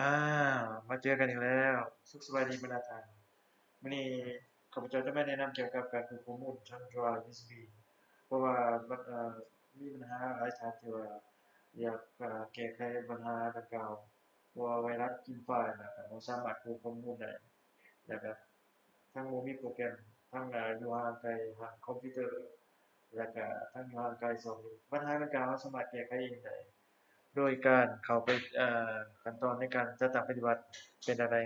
อ่า มาเจอกันอีกแล้ว สุขสบายดีบรรดาทานวันนี้ข้าพเจ้าจะมาแนะนำเกี่ยวกับการปลูกข้อมูลทาง Drive USB เพราะว่ามันเอ่อมีปัญหาหลายทางที่ว่าอยากแก้ไขปัญหาดังกล่าวว่าไวรัสกินไฟล์นะครับบ่สามารถปลูกข้อมูลได้แล้วก็ทั้งบ่มีโปรแกรมทั้งอยู่ห่างไกลทางคอมพิวเตอร์ แล้วก็ทั้งอยู่ห่างไกลสองนิ้วปัญหาดังกล่าวเราสามารถแก้ไขเองได้ โดยการเขาไปขั้นตอนในการจัดตั้งปฏิบัติเป็นอะไร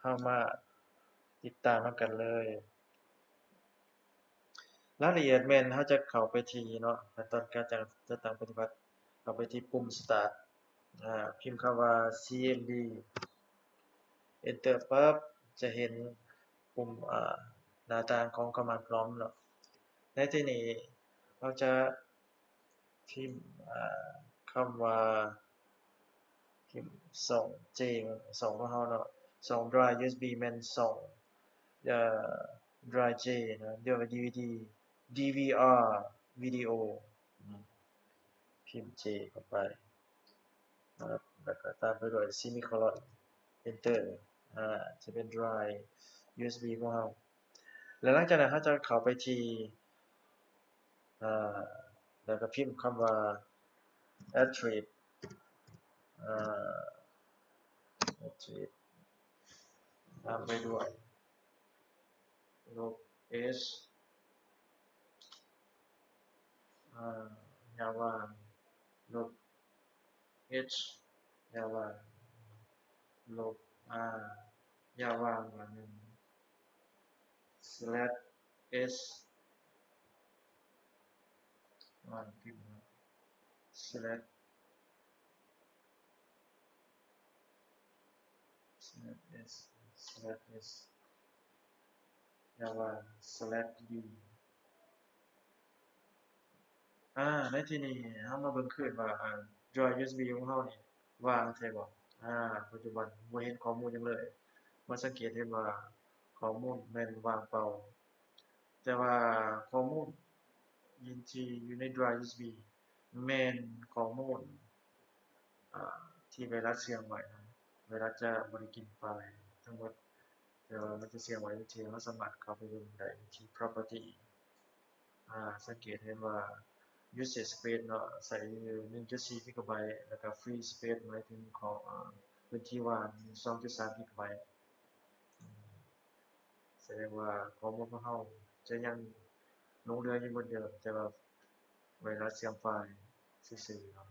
เข้ามาติดตามกันเลยรายละเอียดแม่นเราจะเข้าไปที่เนาะขั้นตอนการจัดจัดตั้งปฏิบัติเข้าไปที่ปุ่ม start อ่าพิมพ์คำว่า cmd enter ปั๊บจะเห็นปุ่มอ่าหน้าต่างของ command prompt เนาะในที่นี้เราจะพิมพ์อ่า คำว่าพิมพ์ส่ง J ส่งของเราเนาะส่ง drive USB ม่นส่งเอ่อ drive J นะเดี๋ยว DVD DVR วิดีโอพิมพ์ J เข้าไปนะครับแล้วก็ตามไปด้วย semicolon enter อ่าจะเป็น drive USB ของเราแล้วหลังจากนั้นเราจะเข้าไปที่อ่าแล้วก็พิมพ์คำว่า attribute อ่า attribute ตามไปด้วยลบ s อ่ายาวางลบ h ยาวางลบ r ยาวางมาหนึ่ง slash s วางพิมพ์นะ slash slash s slash s ยาวาง slash d อ่าในที่นี้เรามาเบิ่งคืนว่าอ่า drive USB ของเรานี่วางใช่บ่อ่า ปัจจุบันบ่เห็นข้อมูลหยังเลยมาสังเกตเห็นว่าข้อมูลแม่นวางเปล่าแต่ว่าข้อมูลยินที่อยู่ใน drive USB แม่นข้อมูลอ่าที่ไวรัสเสียงไว้นะไวรัสจะบ่ได้กินไฟล์ทั้งหมดแต่ว่ามันจะเสียงไว้ที่เราสามารเข้าไปเบิ่งได้ที่ property สังเกตเห็นว่า usage space เนาะใส่อยู่1.4 GB แล้วก็ free space หมายถึงของพื้นที่ว่าง2.3 GB อืมแสดงว่าข้อมูลของเราจะยังลงเหลืออยู่เหมือนเดิมแต่ว่าไวรัสเสียงไฟล์ ซื่อๆเนาะ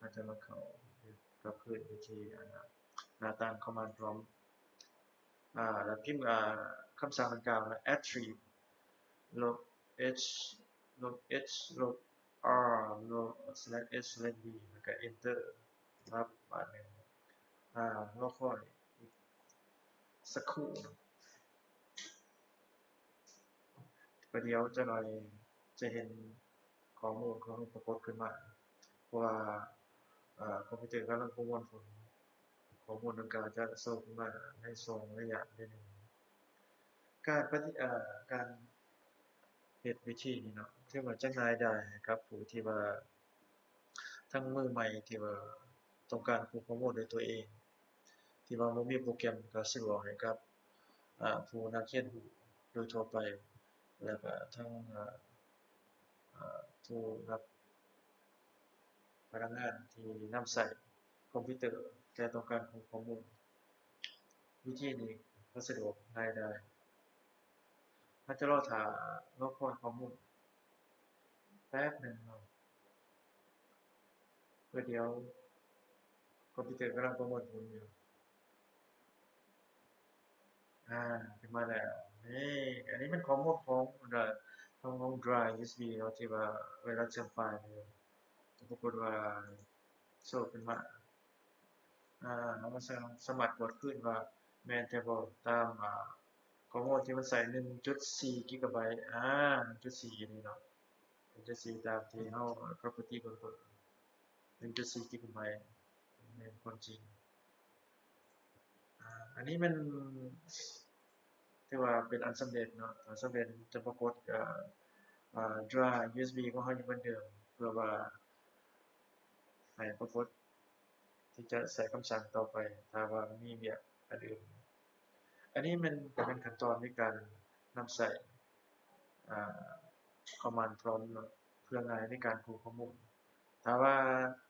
มันจะมาเขากลับคืนไปที่อ่านาตาง command prompt อ่าแล้วพิมพ์อ่าคำสั่งดังกล่าวนะ attribute ลบ h ลบ h ลบ r ลบ slash s slash d แล้วก็ enter ครับบาทหนึ่งอ่าแล้วค่อยสักครู่ประเดี๋ยวจะหน่อยจะเห็นข้อมูลของปรากฏขึ้นมา เพราะว่าคอมพิวเตอร์กำลังประมวลผลข้อมูลดังกล่าวจะส่งมาในส่งระยะเดือนหนึ่งการปฏิการเฮ็ดวิธีนี้เนาะที่ว่าจำหน่ายได้ให้กับ ผู้ที่ว่าทั้งมือใหม่ที่ว่าต้องการปลูกข้อมูลด้วยตัวเอง ที่ว่าบ่มีโปรแกรมก็สะดวกให้กับผู้นักเรียนโดยทั่วไป แล้วก็ทั้งผู้รับ พนักงานที่นำใช้คอมพิวเตอร์แต่ต้องการปลูกข้อมูล วิธีนี้ก็สะดวกง่ายได้เราจะรอท่ารอคอยข้อมูลแป๊บหนึ่งเนาเพื่อเดี๋ยวคอมพิวเตอร์กำลังประมวลผลอยู่อ่าขึ้นมาแล้วนี่อันนี้เป็นข้อมูลของเอ่อของของ drive USB เนาที่ว่าเวลาเชื่อมไฟล์ เนี่ปรากฏว่าโชว์ขึ้นมาอ่าเรามาสมัครกดขึ้นว่าแมนแต่บ่ตามอ่าข้อมูลที่มันใส่ 1.4 กิกะไบต์อ่า 1.4 นี่เนาะ 1.4 ตามที่เรา property เบิ่งๆ1.4 กิกะไบต์แม่นความจริง อ่า อันนี้มันถือว่าเป็นอันสำเร็จเนาะถ้าสำเร็จจะปรากฏอ่า อ่า drive USB ของเราอยู่เหมือนเดิม เพื่อว่า ให้ปรากฏที่ที่จะใส่คำสั่งต่อไป ถ้าว่ามีเวียอันอื่น อันนี้มันก็เป็นขั้นตอนในการนำใส่คอ่า command prompt เพื่อง่ายในการพูดข้อมูล ถ้าว่า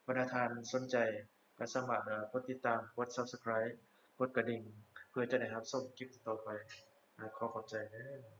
บรรดาทานสนใจก็สามารกดติดตามกด Subscribe กดกระดิ่ง เพื่อจะได้รับชมคลิปต่อไป ขอขอบใจเด้อ